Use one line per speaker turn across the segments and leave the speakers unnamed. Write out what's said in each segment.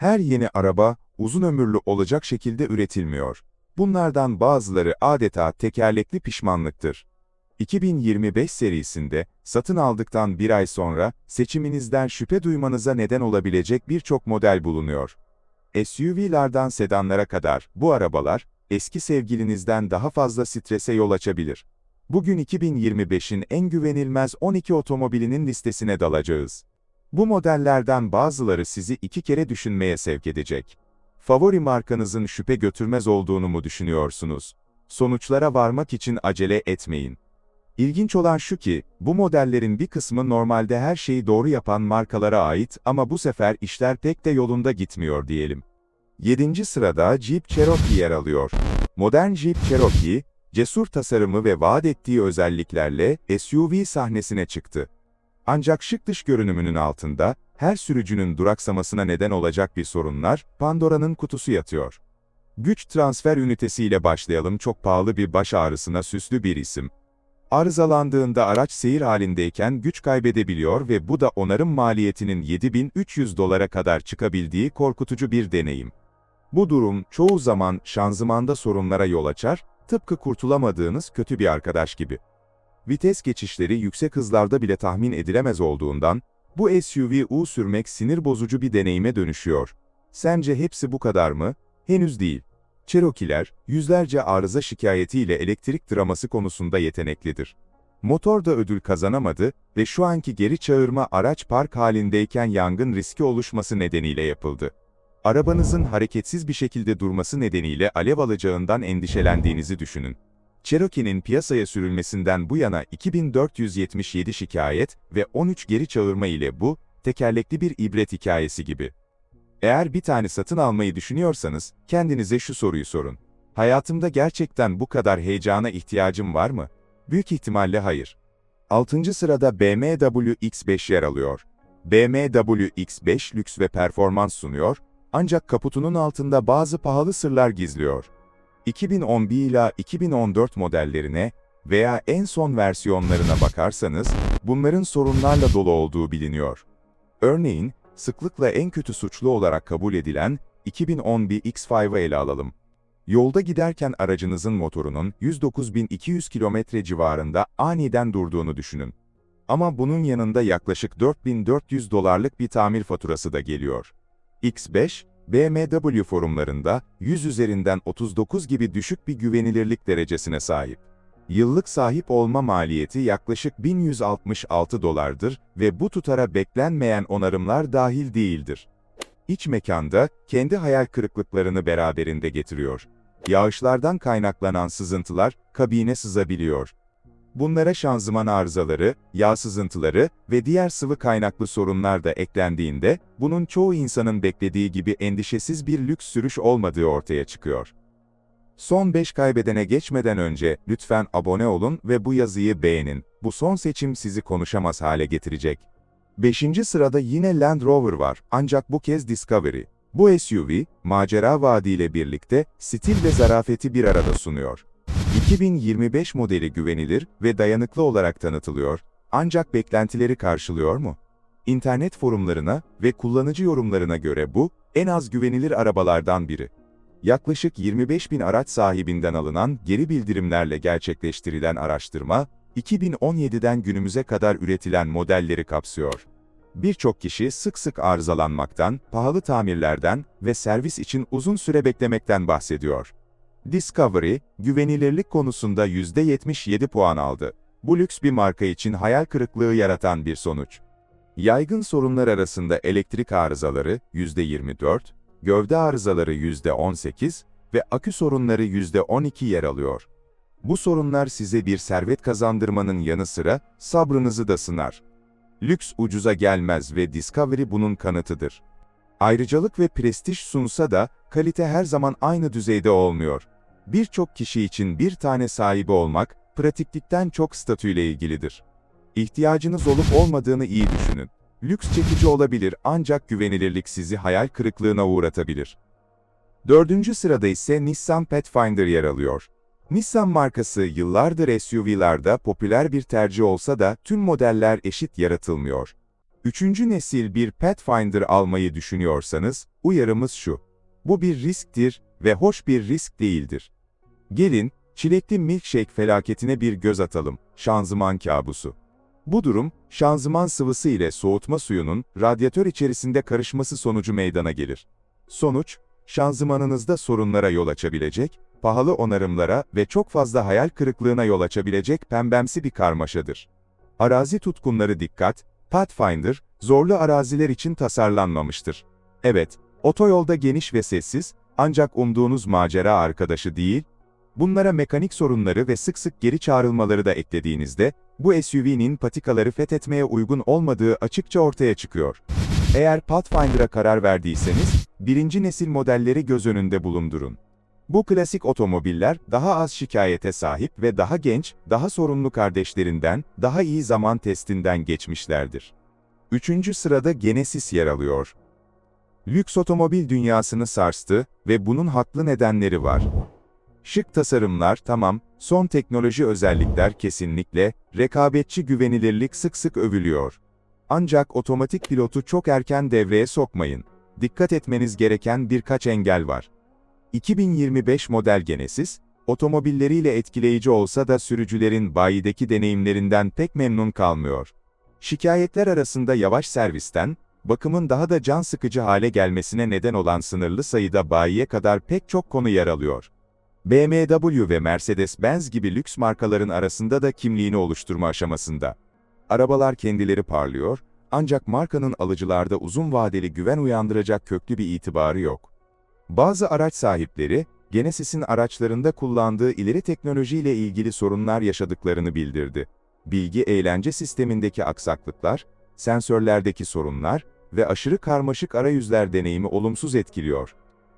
Her yeni araba, uzun ömürlü olacak şekilde üretilmiyor. Bunlardan bazıları adeta tekerlekli pişmanlıktır. 2025 serisinde, satın aldıktan bir ay sonra, seçiminizden şüphe duymanıza neden olabilecek birçok model bulunuyor. SUV'lardan sedanlara kadar, bu arabalar, eski sevgilinizden daha fazla strese yol açabilir. Bugün 2025'in en güvenilmez 12 otomobilinin listesine dalacağız. Bu modellerden bazıları sizi iki kere düşünmeye sevk edecek. Favori markanızın şüphe götürmez olduğunu mu düşünüyorsunuz? Sonuçlara varmak için acele etmeyin. İlginç olan şu ki, bu modellerin bir kısmı normalde her şeyi doğru yapan markalara ait ama bu sefer işler pek de yolunda gitmiyor diyelim. 7. sırada Jeep Cherokee yer alıyor. Modern Jeep Cherokee, cesur tasarımı ve vaat ettiği özelliklerle SUV sahnesine çıktı. Ancak şık dış görünümünün altında, her sürücünün duraksamasına neden olacak bir sorunlar, Pandora'nın kutusu yatıyor. Güç transfer ünitesiyle başlayalım çok pahalı bir baş ağrısına süslü bir isim. Arızalandığında araç seyir halindeyken güç kaybedebiliyor ve bu da onarım maliyetinin 7300 dolara kadar çıkabildiği korkutucu bir deneyim. Bu durum çoğu zaman şanzımanda sorunlara yol açar, tıpkı kurtulamadığınız kötü bir arkadaş gibi. Vites geçişleri yüksek hızlarda bile tahmin edilemez olduğundan, bu SUV U sürmek sinir bozucu bir deneyime dönüşüyor. Sence hepsi bu kadar mı? Henüz değil. Cherokee'ler, yüzlerce arıza şikayetiyle elektrik draması konusunda yeteneklidir. Motor da ödül kazanamadı ve şu anki geri çağırma araç park halindeyken yangın riski oluşması nedeniyle yapıldı. Arabanızın hareketsiz bir şekilde durması nedeniyle alev alacağından endişelendiğinizi düşünün. Cherokee'nin piyasaya sürülmesinden bu yana 2477 şikayet ve 13 geri çağırma ile bu, tekerlekli bir ibret hikayesi gibi. Eğer bir tane satın almayı düşünüyorsanız, kendinize şu soruyu sorun. Hayatımda gerçekten bu kadar heyecana ihtiyacım var mı? Büyük ihtimalle hayır. 6. sırada BMW X5 yer alıyor. BMW X5 lüks ve performans sunuyor, ancak kaputunun altında bazı pahalı sırlar gizliyor. 2011 ila 2014 modellerine veya en son versiyonlarına bakarsanız, bunların sorunlarla dolu olduğu biliniyor. Örneğin, sıklıkla en kötü suçlu olarak kabul edilen 2011 X5'ı ele alalım. Yolda giderken aracınızın motorunun 109.200 km civarında aniden durduğunu düşünün. Ama bunun yanında yaklaşık 4400 dolarlık bir tamir faturası da geliyor. X5, BMW forumlarında 100 üzerinden 39 gibi düşük bir güvenilirlik derecesine sahip. Yıllık sahip olma maliyeti yaklaşık 1166 dolardır ve bu tutara beklenmeyen onarımlar dahil değildir. İç mekanda kendi hayal kırıklıklarını beraberinde getiriyor. Yağışlardan kaynaklanan sızıntılar kabine sızabiliyor. Bunlara şanzıman arızaları, yağ sızıntıları ve diğer sıvı kaynaklı sorunlar da eklendiğinde, bunun çoğu insanın beklediği gibi endişesiz bir lüks sürüş olmadığı ortaya çıkıyor. Son 5 kaybedene geçmeden önce lütfen abone olun ve bu yazıyı beğenin. Bu son seçim sizi konuşamaz hale getirecek. 5. sırada yine Land Rover var, ancak bu kez Discovery. Bu SUV, macera vaadiyle birlikte stil ve zarafeti bir arada sunuyor. 2025 modeli güvenilir ve dayanıklı olarak tanıtılıyor, ancak beklentileri karşılıyor mu? İnternet forumlarına ve kullanıcı yorumlarına göre bu, en az güvenilir arabalardan biri. Yaklaşık 25 bin araç sahibinden alınan geri bildirimlerle gerçekleştirilen araştırma, 2017'den günümüze kadar üretilen modelleri kapsıyor. Birçok kişi sık sık arızalanmaktan, pahalı tamirlerden ve servis için uzun süre beklemekten bahsediyor. Discovery, güvenilirlik konusunda %77 puan aldı. Bu lüks bir marka için hayal kırıklığı yaratan bir sonuç. Yaygın sorunlar arasında elektrik arızaları %24, gövde arızaları %18 ve akü sorunları %12 yer alıyor. Bu sorunlar size bir servet kazandırmanın yanı sıra sabrınızı da sınar. Lüks ucuza gelmez ve Discovery bunun kanıtıdır. Ayrıcalık ve prestij sunsa da kalite her zaman aynı düzeyde olmuyor. Birçok kişi için bir tane sahibi olmak, pratiklikten çok statüyle ilgilidir. İhtiyacınız olup olmadığını iyi düşünün. Lüks çekici olabilir ancak güvenilirlik sizi hayal kırıklığına uğratabilir. Dördüncü sırada ise Nissan Pathfinder yer alıyor. Nissan markası yıllardır SUV'larda popüler bir tercih olsa da tüm modeller eşit yaratılmıyor. Üçüncü nesil bir Pathfinder almayı düşünüyorsanız, uyarımız şu. Bu bir risktir ve hoş bir risk değildir. Gelin, çilekli milkshake felaketine bir göz atalım, şanzıman kabusu. Bu durum, şanzıman sıvısı ile soğutma suyunun radyatör içerisinde karışması sonucu meydana gelir. Sonuç, şanzımanınızda sorunlara yol açabilecek, pahalı onarımlara ve çok fazla hayal kırıklığına yol açabilecek pembemsi bir karmaşadır. Arazi tutkunları dikkat, Pathfinder, zorlu araziler için tasarlanmamıştır. Evet, otoyolda geniş ve sessiz, ancak umduğunuz macera arkadaşı değil, bunlara mekanik sorunları ve sık sık geri çağrılmaları da eklediğinizde, bu SUV'nin patikaları fethetmeye uygun olmadığı açıkça ortaya çıkıyor. Eğer Pathfinder'a karar verdiyseniz, birinci nesil modelleri göz önünde bulundurun. Bu klasik otomobiller daha az şikayete sahip ve daha genç, daha sorunlu kardeşlerinden, daha iyi zaman testinden geçmişlerdir. Üçüncü sırada Genesis yer alıyor. Lüks otomobil dünyasını sarstı ve bunun haklı nedenleri var. Şık tasarımlar tamam, son teknoloji özellikler kesinlikle, rekabetçi güvenilirlik sık sık övülüyor. Ancak otomatik pilotu çok erken devreye sokmayın. Dikkat etmeniz gereken birkaç engel var. 2025 model Genesis, otomobilleriyle etkileyici olsa da sürücülerin bayideki deneyimlerinden pek memnun kalmıyor. Şikayetler arasında yavaş servisten, bakımın daha da can sıkıcı hale gelmesine neden olan sınırlı sayıda bayiye kadar pek çok konu yer alıyor. BMW ve Mercedes-Benz gibi lüks markaların arasında da kimliğini oluşturma aşamasında. Arabalar kendileri parlıyor, ancak markanın alıcılarda uzun vadeli güven uyandıracak köklü bir itibarı yok. Bazı araç sahipleri, Genesis'in araçlarında kullandığı ileri teknolojiyle ilgili sorunlar yaşadıklarını bildirdi. Bilgi eğlence sistemindeki aksaklıklar, sensörlerdeki sorunlar ve aşırı karmaşık arayüzler deneyimi olumsuz etkiliyor.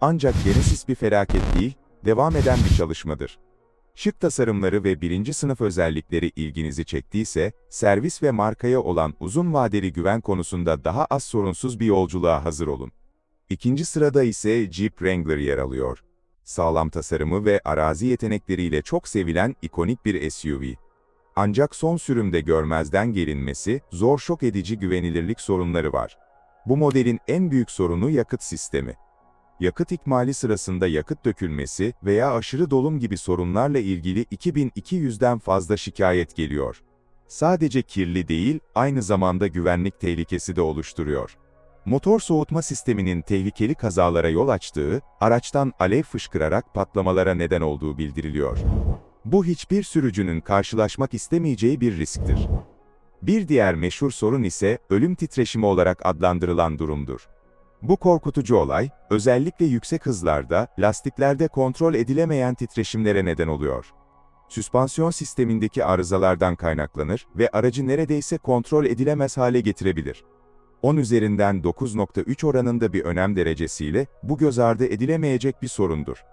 Ancak Genesis bir felaket değil, devam eden bir çalışmadır. Şık tasarımları ve birinci sınıf özellikleri ilginizi çektiyse, servis ve markaya olan uzun vadeli güven konusunda daha az sorunsuz bir yolculuğa hazır olun. İkinci sırada ise Jeep Wrangler yer alıyor. Sağlam tasarımı ve arazi yetenekleriyle çok sevilen ikonik bir SUV. Ancak son sürümde görmezden gelinmesi, zor şok edici güvenilirlik sorunları var. Bu modelin en büyük sorunu yakıt sistemi. Yakıt ikmali sırasında yakıt dökülmesi veya aşırı dolum gibi sorunlarla ilgili 2200'den fazla şikayet geliyor. Sadece kirli değil, aynı zamanda güvenlik tehlikesi de oluşturuyor. Motor soğutma sisteminin tehlikeli kazalara yol açtığı, araçtan alev fışkırarak patlamalara neden olduğu bildiriliyor. Bu hiçbir sürücünün karşılaşmak istemeyeceği bir risktir. Bir diğer meşhur sorun ise ölüm titreşimi olarak adlandırılan durumdur. Bu korkutucu olay, özellikle yüksek hızlarda, lastiklerde kontrol edilemeyen titreşimlere neden oluyor. Süspansiyon sistemindeki arızalardan kaynaklanır ve aracı neredeyse kontrol edilemez hale getirebilir. 10 üzerinden 9.3 oranında bir önem derecesiyle bu göz ardı edilemeyecek bir sorundur.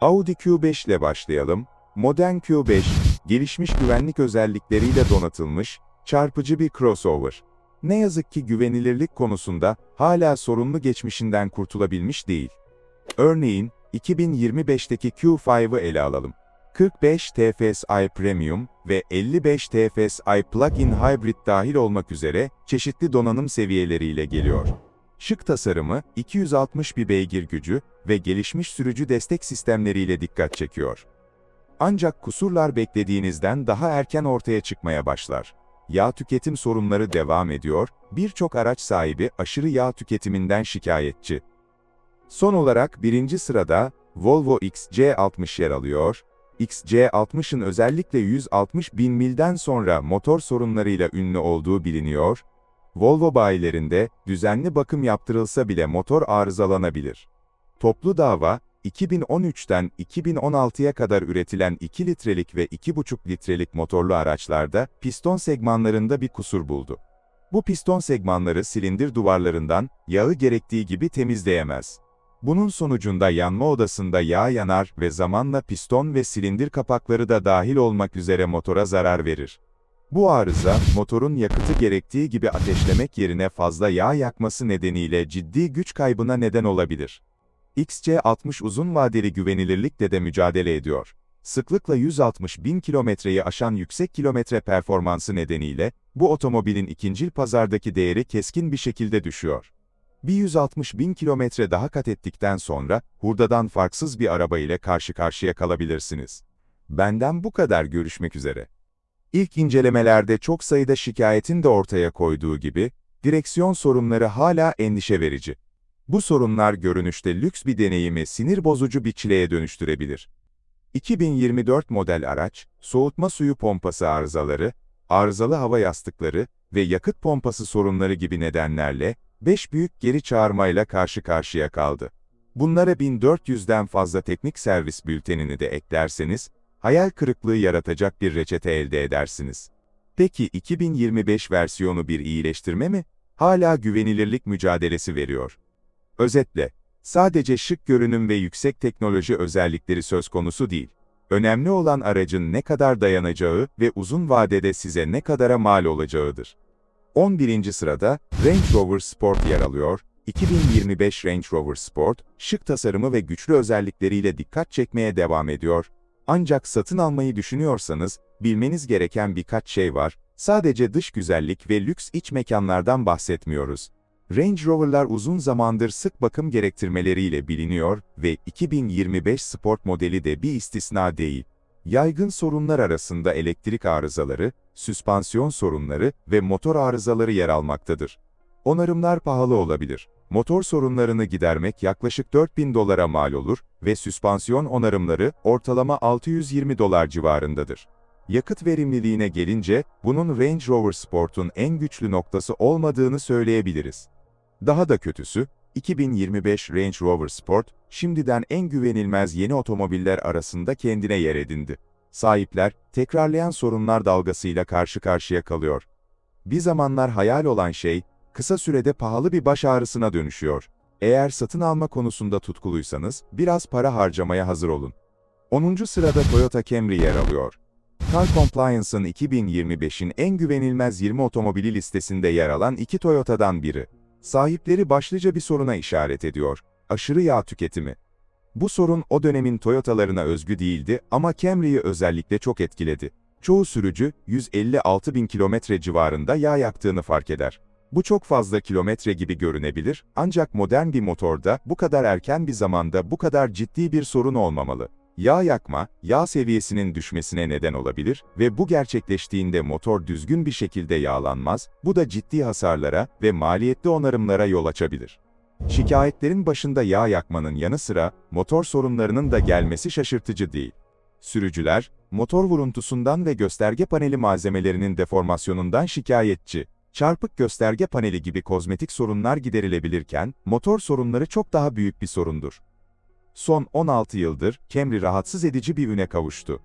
Audi Q5 ile başlayalım. Modern Q5, gelişmiş güvenlik özellikleriyle donatılmış, çarpıcı bir crossover. Ne yazık ki güvenilirlik konusunda hala sorunlu geçmişinden kurtulabilmiş değil. Örneğin, 2025'teki Q5'ı ele alalım. 45 TFSI Premium ve 55 TFSI Plug-in Hybrid dahil olmak üzere çeşitli donanım seviyeleriyle geliyor. Şık tasarımı, 260 bir beygir gücü ve gelişmiş sürücü destek sistemleriyle dikkat çekiyor. Ancak kusurlar beklediğinizden daha erken ortaya çıkmaya başlar. Yağ tüketim sorunları devam ediyor, birçok araç sahibi aşırı yağ tüketiminden şikayetçi. Son olarak birinci sırada, Volvo XC60 yer alıyor, XC60'ın özellikle 160 bin milden sonra motor sorunlarıyla ünlü olduğu biliniyor, Volvo bayilerinde düzenli bakım yaptırılsa bile motor arızalanabilir. Toplu dava, 2013'ten 2016'ya kadar üretilen 2 litrelik ve 2,5 litrelik motorlu araçlarda piston segmanlarında bir kusur buldu. Bu piston segmanları silindir duvarlarından yağı gerektiği gibi temizleyemez. Bunun sonucunda yanma odasında yağ yanar ve zamanla piston ve silindir kapakları da dahil olmak üzere motora zarar verir. Bu arıza, motorun yakıtı gerektiği gibi ateşlemek yerine fazla yağ yakması nedeniyle ciddi güç kaybına neden olabilir. XC60 uzun vadeli güvenilirlikle de mücadele ediyor. Sıklıkla 160 bin kilometreyi aşan yüksek kilometre performansı nedeniyle, Bu otomobilin ikincil pazardaki değeri keskin bir şekilde düşüyor. Bir 160 bin kilometre daha kat ettikten sonra, hurdadan farksız bir araba ile karşı karşıya kalabilirsiniz. Benden bu kadar görüşmek üzere. İlk incelemelerde çok sayıda şikayetin de ortaya koyduğu gibi, direksiyon sorunları hala endişe verici. Bu sorunlar görünüşte lüks bir deneyimi sinir bozucu bir çileye dönüştürebilir. 2024 model araç, soğutma suyu pompası arızaları, arızalı hava yastıkları ve yakıt pompası sorunları gibi nedenlerle 5 büyük geri çağırmayla karşı karşıya kaldı. Bunlara 1400'den fazla teknik servis bültenini de eklerseniz, hayal kırıklığı yaratacak bir reçete elde edersiniz. Peki 2025 versiyonu bir iyileştirme mi? Hala güvenilirlik mücadelesi veriyor. Özetle, sadece şık görünüm ve yüksek teknoloji özellikleri söz konusu değil. Önemli olan aracın ne kadar dayanacağı ve uzun vadede size ne kadara mal olacağıdır. 11. sırada Range Rover Sport yer alıyor. 2025 Range Rover Sport, şık tasarımı ve güçlü özellikleriyle dikkat çekmeye devam ediyor. Ancak satın almayı düşünüyorsanız, bilmeniz gereken birkaç şey var. Sadece dış güzellik ve lüks iç mekanlardan bahsetmiyoruz. Range Rover'lar uzun zamandır sık bakım gerektirmeleriyle biliniyor ve 2025 Sport modeli de bir istisna değil. Yaygın sorunlar arasında elektrik arızaları, süspansiyon sorunları ve motor arızaları yer almaktadır. Onarımlar pahalı olabilir. Motor sorunlarını gidermek yaklaşık 4000 dolara mal olur ve süspansiyon onarımları ortalama 620 dolar civarındadır. Yakıt verimliliğine gelince, bunun Range Rover Sport'un en güçlü noktası olmadığını söyleyebiliriz. Daha da kötüsü, 2025 Range Rover Sport, şimdiden en güvenilmez yeni otomobiller arasında kendine yer edindi. Sahipler, tekrarlayan sorunlar dalgasıyla karşı karşıya kalıyor. Bir zamanlar hayal olan şey, kısa sürede pahalı bir baş ağrısına dönüşüyor. Eğer satın alma konusunda tutkuluysanız, biraz para harcamaya hazır olun. 10. sırada Toyota Camry yer alıyor. Car Compliance'ın 2025'in en güvenilmez 20 otomobili listesinde yer alan iki Toyota'dan biri. Sahipleri başlıca bir soruna işaret ediyor. Aşırı yağ tüketimi. Bu sorun o dönemin Toyota'larına özgü değildi ama Camry'yi özellikle çok etkiledi. Çoğu sürücü 156 bin kilometre civarında yağ yaktığını fark eder. Bu çok fazla kilometre gibi görünebilir, ancak modern bir motorda bu kadar erken bir zamanda bu kadar ciddi bir sorun olmamalı. Yağ yakma, yağ seviyesinin düşmesine neden olabilir ve bu gerçekleştiğinde motor düzgün bir şekilde yağlanmaz, bu da ciddi hasarlara ve maliyetli onarımlara yol açabilir. Şikayetlerin başında yağ yakmanın yanı sıra, motor sorunlarının da gelmesi şaşırtıcı değil. Sürücüler, motor vuruntusundan ve gösterge paneli malzemelerinin deformasyonundan şikayetçi. Çarpık gösterge paneli gibi kozmetik sorunlar giderilebilirken, motor sorunları çok daha büyük bir sorundur. Son 16 yıldır Camry rahatsız edici bir üne kavuştu.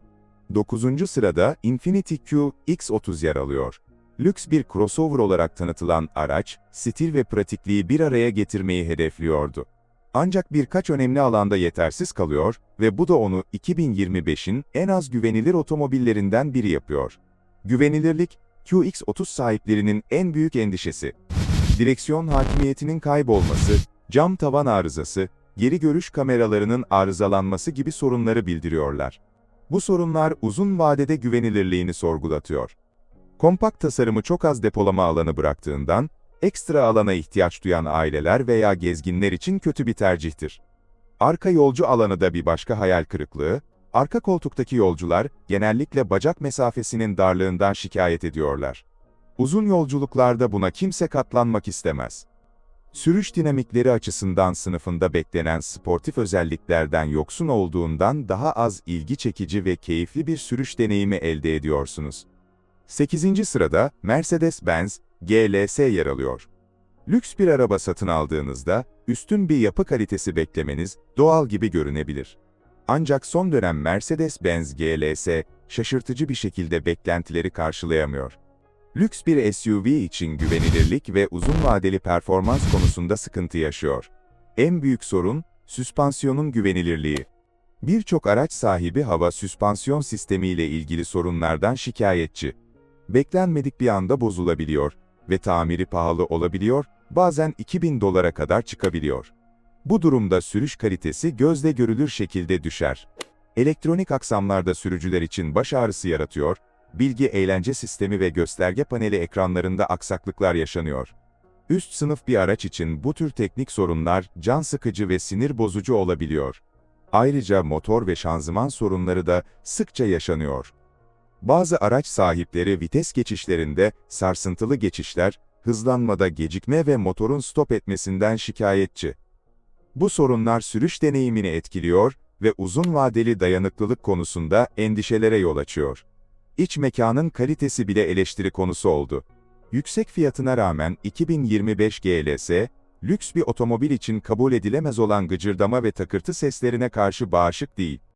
9. sırada Infiniti Q X30 yer alıyor. Lüks bir crossover olarak tanıtılan araç, stil ve pratikliği bir araya getirmeyi hedefliyordu. Ancak birkaç önemli alanda yetersiz kalıyor ve bu da onu 2025'in en az güvenilir otomobillerinden biri yapıyor. Güvenilirlik, QX30 sahiplerinin en büyük endişesi. Direksiyon hakimiyetinin kaybolması, cam tavan arızası, geri görüş kameralarının arızalanması gibi sorunları bildiriyorlar. Bu sorunlar uzun vadede güvenilirliğini sorgulatıyor. Kompakt tasarımı çok az depolama alanı bıraktığından, ekstra alana ihtiyaç duyan aileler veya gezginler için kötü bir tercihtir. Arka yolcu alanı da bir başka hayal kırıklığı, arka koltuktaki yolcular genellikle bacak mesafesinin darlığından şikayet ediyorlar. Uzun yolculuklarda buna kimse katlanmak istemez. Sürüş dinamikleri açısından sınıfında beklenen sportif özelliklerden yoksun olduğundan daha az ilgi çekici ve keyifli bir sürüş deneyimi elde ediyorsunuz. 8. sırada Mercedes-Benz GLS yer alıyor. Lüks bir araba satın aldığınızda üstün bir yapı kalitesi beklemeniz doğal gibi görünebilir. Ancak son dönem Mercedes-Benz GLS şaşırtıcı bir şekilde beklentileri karşılayamıyor. Lüks bir SUV için güvenilirlik ve uzun vadeli performans konusunda sıkıntı yaşıyor. En büyük sorun, süspansiyonun güvenilirliği. Birçok araç sahibi hava süspansiyon sistemiyle ilgili sorunlardan şikayetçi. Beklenmedik bir anda bozulabiliyor ve tamiri pahalı olabiliyor, bazen 2000 dolara kadar çıkabiliyor. Bu durumda sürüş kalitesi gözle görülür şekilde düşer. Elektronik aksamlarda sürücüler için baş ağrısı yaratıyor, bilgi eğlence sistemi ve gösterge paneli ekranlarında aksaklıklar yaşanıyor. Üst sınıf bir araç için bu tür teknik sorunlar can sıkıcı ve sinir bozucu olabiliyor. Ayrıca motor ve şanzıman sorunları da sıkça yaşanıyor. Bazı araç sahipleri vites geçişlerinde sarsıntılı geçişler, hızlanmada gecikme ve motorun stop etmesinden şikayetçi. Bu sorunlar sürüş deneyimini etkiliyor ve uzun vadeli dayanıklılık konusunda endişelere yol açıyor. İç mekanın kalitesi bile eleştiri konusu oldu. Yüksek fiyatına rağmen 2025 GLS, lüks bir otomobil için kabul edilemez olan gıcırdama ve takırtı seslerine karşı bağışık değil.